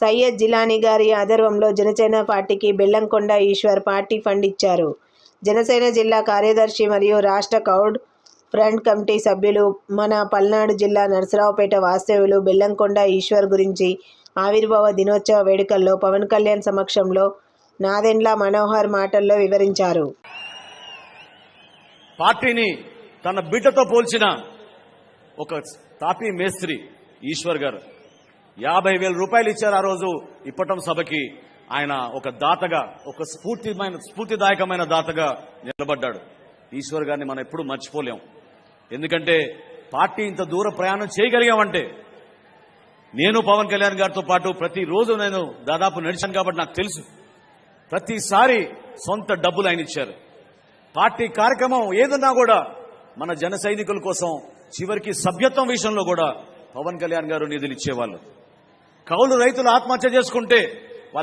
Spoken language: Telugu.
సయ్యద్ జిలానీ గారి ఆధ్వర్యంలో జనసేన పార్టీకి బెల్లంకొండ ఈశ్వర్ పార్టీ ఫండ్ ఇచ్చారు. జనసేన జిల్లా కార్యదర్శి మరియు రాష్ట్ర కౌడ్ ఫ్రంట్ కమిటీ సభ్యులు మన పల్నాడు జిల్లా నరసరావుపేట వాస్తవ్యులు బెల్లంకొండ ఈశ్వర్ గురించి ఆవిర్భావ దినోత్సవ వేడుకల్లో పవన్ కళ్యాణ్ సమక్షంలో నాదెండ్ల మనోహర్ మాటల్లో వివరించారు. పార్టీని తన బిడ్డతో పోల్చిన ఒక తాపీ మేస్త్రి ఈశ్వర్ గారు. యాభై వేల రూపాయలు ఇచ్చారు ఆ రోజు ఇప్పటం సభకి. ఆయన ఒక దాతగా ఒక స్ఫూర్తిమైన స్ఫూర్తిదాయకమైన దాతగా నిలబడ్డాడు. ఈశ్వర్ గారిని మనం ఎప్పుడు మర్చిపోలేం. ఎందుకంటే పార్టీ ఇంత దూర ప్రయాణం చేయగలిగామంటే నేను పవన్ కళ్యాణ్ గారితో పాటు ప్రతిరోజు నేను దాదాపు నడిచాను కాబట్టి నాకు తెలుసు. ప్రతిసారి సొంత డబ్బులు ఆయన ఇచ్చారు. పార్టీ కార్యక్రమం ఏదన్నా కూడా మన జన సైనికుల కోసం చివరికి సభ్యత్వం విషయంలో కూడా పవన్ కళ్యాణ్ గారు నిధులు ఇచ్చేవాళ్ళు. కౌలు రైతులు ఆత్మహత్య చేసుకుంటే